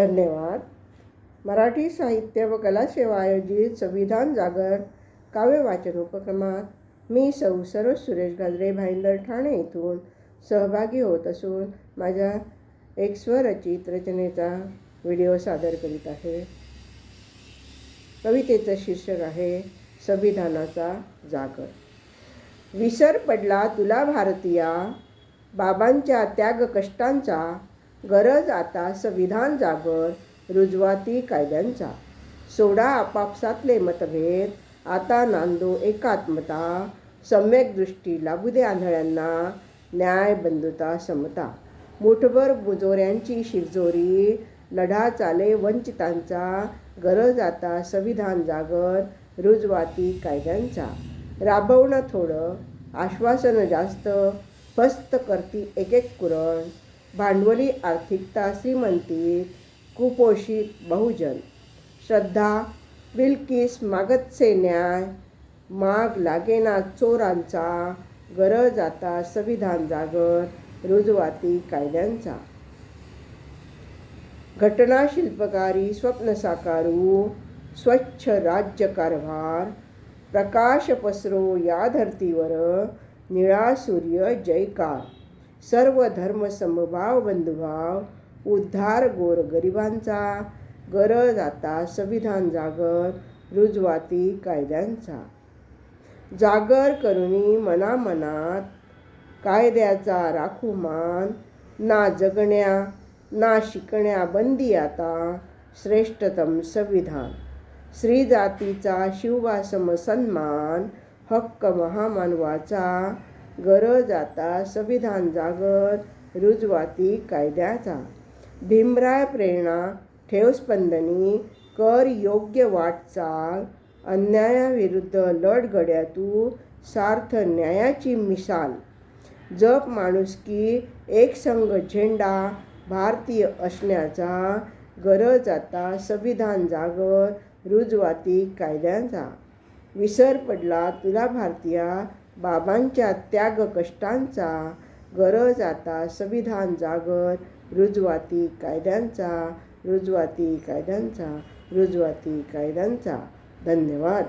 धन्यवाद. मराठी साहित्य व कला सेवा आयोजित संविधान जागर काव्य वाचन उपक्रमात मी सौ सरोज सुरेश गाजरे भाईंदर ठाणे इथून सहभागी होत असून माझ्या एक स्वरचित रचनेचा व्हिडिओ सादर करीत आहे. कवितेचं शीर्षक आहे संविधानाचा जागर. विसर पडला तुला भारतीया बाबांच्या त्याग कष्टांचा गरज आता संविधान जागर रुजवाती कायद्यांचा. सोडा आपापसातले मतभेद आता नांदो एकात्मता सम्यक दृष्टी लागू दे आंधळ्यांना न्याय बंधुता समता. मुठभर बुजोऱ्यांची शिरजोरी लढा चाले वंचितांचा गरज आता संविधान जागर रुजवाती कायद्यांचा. राबवणं थोडं आश्वासनं जास्त फस्त करती एक एक कुरण भांडवली आर्थिकता श्रीमंती कुपोषित बहुजन. श्रद्धा बिलकीस मागतसे न्याय माग लागेना चोरांचा गरज आता संविधान जागर रुजवाती कायद्यांचा. घटना शिल्पकारी स्वप्न साकारू स्वच्छ राज्य कारभार प्रकाश पसरो या धर्तीवर निळा सूर्य जयकार. सर्व धर्म समभाव बंधुभाव उद्धार गोर गरिबांचा गरज आता संविधान जागर रुजवाती कायद्यांचा. जागर करुणी मनामनात कायद्याचा राखू मान ना जगण्या ना शिकण्या बंदी आता श्रेष्ठतम संविधान. स्त्री जातीचा शिववासम सन्मान हक्क महामानवाचा गरज आता संविधान जागर रुजवाती कायद्याचा. भीमराय प्रेरणा ठेव स्पंदनी कर योग्य वाटचाल अन्यायाविरुद्ध लढ सार्थ न्यायाची मिसाल. जप माणुसकी एकसंघ झेंडा भारतीय असण्याचा गरज आता संविधान जागर रुजवाती कायद्यांचा. विसर पडला तुला भारतीया बाबांच्या त्याग कष्टांचा गरज आता संविधान जागर रुजवाती कायद्यांचा रुजवाती कायद्यांचा रुजवाती कायद्यांचा. धन्यवाद.